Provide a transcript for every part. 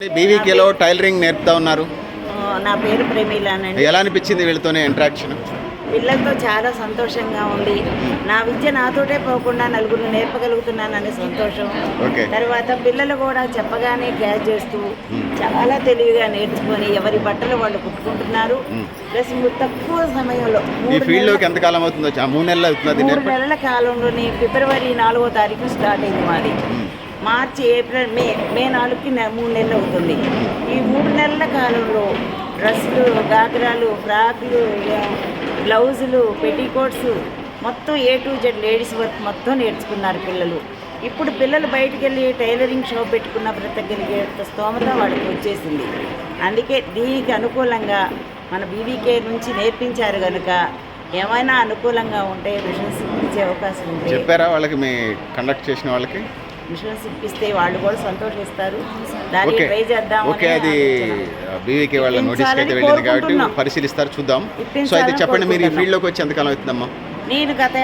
బీవీకేలో tailoring నేర్పుతా ఉన్నారు. నా పేరు ప్రమీలానండి ఎలా అనిపించింది వీళ్ళతోనే ఇంటరాక్షన్ పిల్లలతో చాలా సంతోషంగా ఉంది. నా విద్య నాతోటే పోకుండా నలుగురు నేర్పగలుగుతున్నాననే సంతోషం. తర్వాత పిల్లలు కూడా చెప్పగానే క్యాచ్ చేస్తూ చాలా తెలివిగా నేర్చుకొని ఎవరి బట్టలు వాళ్ళు కుట్టుకుంటున్నారు. ప్లస్ తక్కువ సమయంలో ఈ మూడు ఫీల్డ్లోకి నెలల- ఎంత కాలం అవుతుందో మూడు నెలలు అవుతుంది మూడు నెలల కాలంలోని ఫిబ్రవరి నాలుగో తారీఖు స్టార్ట్ అయింది మాది. మార్చి ఏప్రిల్ మే మే నాలుగుకి మూడు నెలలు అవుతుంది. ఈ మూడు నెలల కాలంలో డ్రెస్సులు గాగ్రాలు ఫ్రాక్లు బ్లౌజులు పెట్టికోట్స్ మొత్తం A to Z ladies work మొత్తం నేర్చుకున్నారు పిల్లలు. ఇప్పుడు పిల్లలు బయటికి వెళ్ళి టైలరింగ్ షాప్ పెట్టుకున్న బ్రతకగలిగే స్తోమత వాళ్ళకి వచ్చేసింది. అందుకే దీనికి అనుకూలంగా మన బీవీకే నుంచి నేర్పించారు కనుక ఏమైనా అనుకూలంగా ఉంటే మిషన్స్ ఇచ్చే అవకాశం ఉంది చెప్పారా వాళ్ళకి మీ కండక్ట్ చేసిన వాళ్ళకి? మిషన్స్ ఇప్పిస్తే వాళ్ళు కూడా సంతోషిస్తారు. ఓకే. ట్రై చేద్దాం ఓకే అది బీవీకే వాళ్ళ నోటీస్కి అయితే వెళ్ళింది కాబట్టి. పరిశీలిస్తారు చూద్దాం. సో అయితే చెప్పండి మీరు ఈ. ఫీల్డ్లోకి వచ్చి ఎంతకాలం అవుతుందమ్మా? నేను గత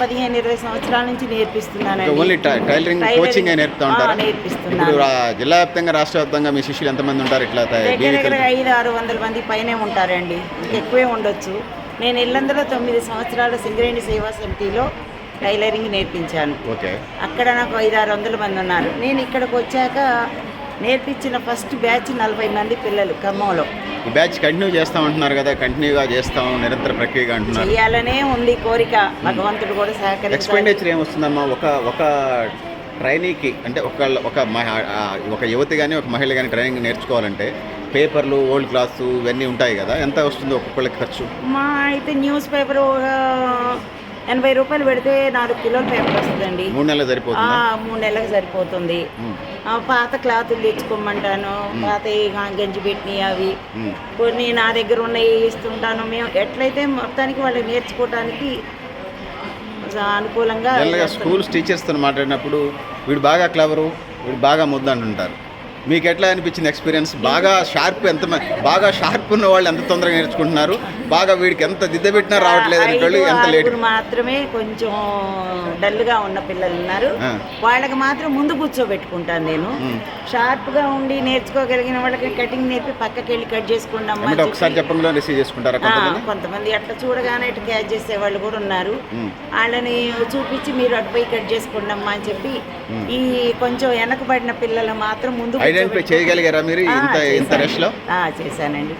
పదిహేను ఇరవై సంవత్సరాల నుంచి నేర్పిస్తున్నానండి. ఓన్లీ టైలరింగ్ కోచింగ్ నేర్పుతా ఉంటారు? నేర్పిస్తున్నాను. ఇప్పుడు జిల్లా వ్యాప్తంగా రాష్ట్ర వ్యాప్తంగా మీ శిష్యులు ఎంతమంది ఉంటారు? ఇట్లా దగ్గర ఐదు ఆరు వందల మంది పైనే ఉంటారండి. ఎక్కువే ఉండొచ్చు. నేను ఇల్లందులో తొమ్మిది సంవత్సరాలు సింగరేణి సేవా సమితిలో టైలరింగ్ నేర్పించాను. ఓకే. అక్కడ నాకు ఐదు ఆరు వందల మంది ఉన్నారు. నేను ఇక్కడికి వచ్చాక నేర్పించిన ఫస్ట్ బ్యాచ్ నలభై మంది పిల్లలు ఖమ్మంలో. ఈ బ్యాచ్ కంటిన్యూ చేస్తామంటున్నారు కదా కంటిన్యూగా చేస్తాం నిరంతర ప్రక్రియగా అంటున్నారు చెయ్యాలనే ఉంది కోరిక. భగవంతుడు కూడా సహకరించాలి. ఎక్స్పెండిచర్ ఏమొస్తుందమ్మా? ఒక ఒక ట్రైనీకి అంటే ఒక ఒక ఒక యువతి కానీ ఒక మహిళ కానీ ట్రైనింగ్ నేర్చుకోవాలంటే పేపర్లు ఓల్డ్ క్లాసు ఇవన్నీ ఉంటాయి కదా ఎంత వస్తుంది ఒక్కొక్కళ్ళకి ఖర్చు? మా అయితే న్యూస్ పేపర్ ఎనభై రూపాయలు పెడితే నాలుగు కిలోల పేపర్ వస్తుందండి. మూడు నెలలు ఆ, సరిపోతుందా మూడు నెలలకు సరిపోతుంది. పాత క్లాతులు తెచ్చుకోమంటాను పాత గంజి పెట్టినవి అవి. కొన్ని నా దగ్గర ఉన్నవి ఇస్తుంటాను. మేము ఎట్లయితే మొత్తానికి వాళ్ళు నేర్చుకోవటానికి అనుకూలంగా. స్కూల్స్ టీచర్స్తో మాట్లాడినప్పుడు వీడు బాగా క్లవరు వీడు బాగా ముద్ద అంటుంటారు. మీకు ఎట్లా అనిపించింది ఎక్స్పీరియన్స్? బాగా షార్ప్ ఎంత బాగా షార్ప్ ఉన్న వాళ్ళు ఎంత తొందరగా నేర్చుకుంటున్నారు? బాగా వీడికి ఎంత దిద్ద పెట్టినా రావట్లేదు అనేటోళ్ళు ఎంత లేట్ మాత్రమే కొంచెం డల్గా ఉన్న పిల్లలు ఉన్నారు. వాళ్ళకి మాత్రం ముందు కూర్చోబెట్టుకుంటాను నేను. ఉమ్. షార్ప్గా ఉండి నేర్చుకోగలిగిన వాళ్ళకి కటింగ్ నేర్పి పక్కకి వెళ్ళి కట్ చేసుకుంటాం ఒకసారి చెప్పంలో రిసీవ్ చేసుకుంటారా కొంతమంది? అట్లా చూడగానే ఇట్లా క్యాచ్ చేసే వాళ్ళు కూడా ఉన్నారు. వాళ్ళని చూపించి మీరు అటుపై కట్ చేసుకోండి అమ్మా అని చెప్పి ఈ కొంచెం వెనకబడిన పిల్లలు మాత్రం ముందు ఐడెంటిఫై చేయగలిగారా మీరు ఇంత ఇంత. రష్లో చేశానండి.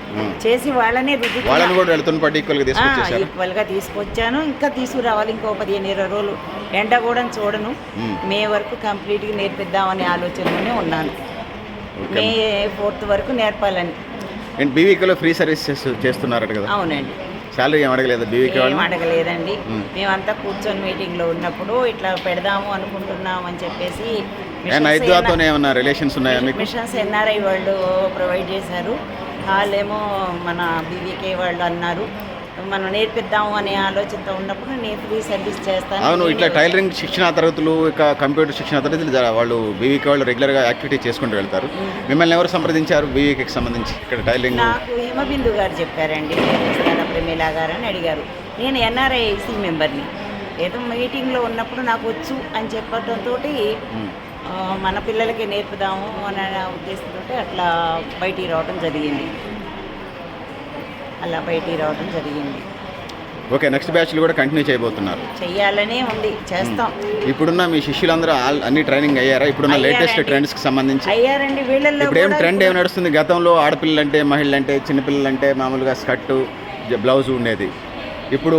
చేసి వాళ్ళనే. వాళ్ళని కూడా వెళ్తున్న పాటు ఈక్వల్గా తీసుకొచ్చేసారు ఈక్వల్గా తీసుకొచ్చాను ఇంకా తీసుకురావాలి ఇంకో పదిహేను ఇరవై రోజులు ఎండ కూడా చూడను. మే వరకు కంప్లీట్గా నేర్పిద్దామనే ఆలోచనలోనే ఉన్నాను. మే ఫోర్త్ వరకు నేర్పాలని అండ్ బీవీకేలో ఫ్రీ సర్వీస్ చేస్తు చేస్తున్నారట కదా అవునండి శాలరీ ఏం అడగలేదు బీవీకే ఏం అడగలేదండి మ్మ్. మేమంతా కూర్చొని మీటింగ్లో ఉన్నప్పుడు ఇట్లా పెడదాము అనుకుంటున్నాం అని చెప్పేసి అండ్ ఐద్వాతోనే ఏమన్నా రిలేషన్స్ ఉన్నాయా మీకు? మిషన్స్ ఎన్ఆర్ఐ వాళ్ళు ప్రొవైడ్ చేశారు. వాళ్ళేమో మన బీవీకే వాళ్ళు అన్నారు. మనం నేర్పిద్దాము అనే ఆలోచనతో ఉన్నప్పుడు నేను ఫ్రీ సర్వీస్ చేస్తాను. అవును ఇట్లా టైలరింగ్ శిక్షణ తరగతులు ఇక కంప్యూటర్ శిక్షణ తరగతులు వాళ్ళు బీవీకే వాళ్ళు రెగ్యులర్గా యాక్టివిటీ చేసుకుంటూ వెళ్తారు. మిమ్మల్ని ఎవరు సంప్రదించారు బీవీకేకి సంబంధించి? ఇక్కడ టైలరింగ్ నాకు హిమబిందు గారు చెప్పారండి నేర్పిస్తాను ప్రమీలా గారు అని అడిగారు. నేను ఎన్ఆర్ఐసి మెంబర్ని. ఏదో మీటింగ్లో ఉన్నప్పుడు నాకు వచ్చు అని చెప్పడంతో మన పిల్లలకి నేర్పుదాము అనే ఉద్దేశంతో అట్లా బయటికి రావడం జరిగింది. అలా బయటికి రావడం జరిగింది. ఓకే నెక్స్ట్ బ్యాచ్లు కూడా కంటిన్యూ చేయబోతున్నారు. చెయ్యాలనే ఉంది. చేస్తాం. ఇప్పుడున్న మీ శిష్యులందరూ అన్ని ట్రైనింగ్ అయ్యారా? ఇప్పుడున్న లేటెస్ట్ అయ్యారండి. ట్రెండ్స్కి సంబంధించి? అయ్యారండి. వీళ్ళల్లో ఇప్పుడు ఏం ట్రెండ్ ఏం నడుస్తుంది? గతంలో ఆడపిల్లలంటే మహిళలంటే చిన్నపిల్లలంటే మామూలుగా స్కర్టు బ్లౌజ్ ఉండేది. ఇప్పుడు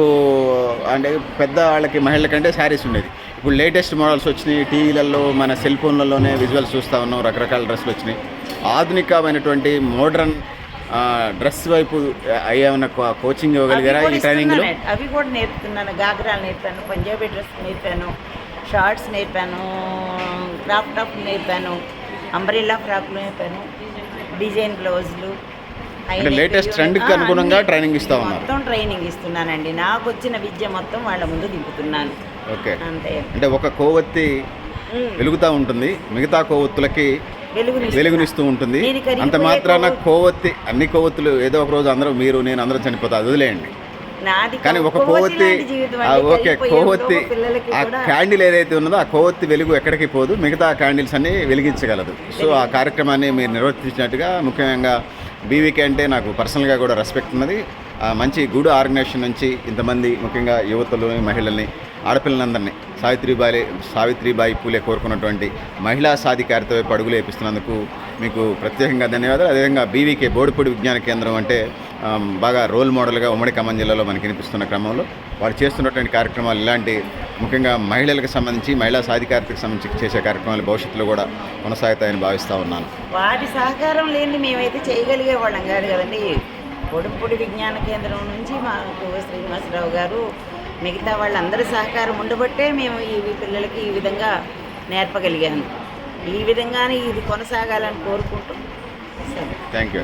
అంటే పెద్ద వాళ్ళకి మహిళల కంటే శారీస్ ఉండేది. ఇప్పుడు లేటెస్ట్ మోడల్స్ వచ్చినాయి. టీవీలలో మన సెల్ ఫోన్లలోనే విజువల్స్ చూస్తూ ఉన్నాం. రకరకాల డ్రెస్సులు వచ్చినాయి. ఆధునికమైనటువంటి మోడ్రన్ డ్రెస్ వైపు అయ్యేమన్నా కోచింగ్ ఇవ్వగలిగారా ఈ ట్రైనింగ్లో. అవి కూడా నేర్పుతున్నాను. గాగ్రాలు నేర్పాను పంజాబీ డ్రెస్ నేర్పాను షార్ట్స్ నేర్పాను క్రాప్ టాప్ నేర్పాను అంబ్రెల్లా ఫ్రాక్లు నేర్పాను డిజైన్ బ్లౌజులు లేటెస్ట్ ట్రెండ్కి అనుగుణంగా ట్రైనింగ్ ఇస్తా ఉన్నారు. మొత్తం ట్రైనింగ్ ఇస్తున్నానండి. నాకు వచ్చిన విద్య మొత్తం వాళ్ళ ముందు దింపుతున్నాను. ఓకే. అంతే. అంటే ఒక కోవత్తి ఉమ్. వెలుగుతూ ఉంటుంది. మిగతా కొవ్వొత్తులకి వెలుగుని వెలుగునిస్తూ ఉంటుంది. అంత మాత్రాన కొవ్వొత్తు- కొవ్వొత్తి అన్ని కొవ్వొత్తులు ఏదో ఒక రోజు అందరూ మీరు నేను అందరం చనిపోతా అది వదిలేయండి. కానీ ఒక కొవ్వొత్తి కొవ్వొత్తి అండి. ఓకే కొవ్వొత్తి పిల్లలకి ఆ క్యాండిల్ ఏదైతే ఉన్నదో ఆ కొవ్వొత్తి వెలుగు ఎక్కడికి పోదు. మిగతా క్యాండిల్స్ అన్ని వెలిగించగలదు. సో ఆ కార్యక్రమాన్ని మీరు నిర్వర్తించినట్టుగా ముఖ్యంగా బీవీకే అంటే నాకు పర్సనల్గా కూడా రెస్పెక్ట్ ఉన్నది. మంచి గుడ్ ఆర్గనైజేషన్ నుంచి ఇంతమంది ముఖ్యంగా యువతలు మహిళల్ని ఆడపిల్లలందరినీ సావిత్రిబాయి సావిత్రిబాయి పూలే కోరుకున్నటువంటి మహిళా సాధికారిత వైపు అడుగులు వేపిస్తున్నందుకు మీకు ప్రత్యేకంగా ధన్యవాదాలు. అదేవిధంగా బీవీకే బోడిపూడి విజ్ఞాన కేంద్రం అంటే బాగా రోల్ మోడల్గా ఉమ్మడి ఖమ్మం జిల్లాలో మనకి వినిపిస్తున్న క్రమంలో వారు చేస్తున్నటువంటి కార్యక్రమాలు ఇలాంటి ముఖ్యంగా మహిళలకు సంబంధించి మహిళా సాధికారతకు సంబంధించి చేసే కార్యక్రమాలు భవిష్యత్తులో కూడా కొనసాగుతాయని భావిస్తూ ఉన్నాను. వాటి సహకారం లేని మేమైతే చేయగలిగే వాళ్ళం కాదు కదండి. పొడుపుడి విజ్ఞాన కేంద్రం నుంచి మాకు శ్రీనివాసరావు గారు మిగతా వాళ్ళందరి సహకారం ఉండబట్టే మేము ఈ పిల్లలకి ఈ విధంగా నేర్పగలిగాము ఈ విధంగానే ఇది కొనసాగాలని కోరుకుంటూ సరే. Thank you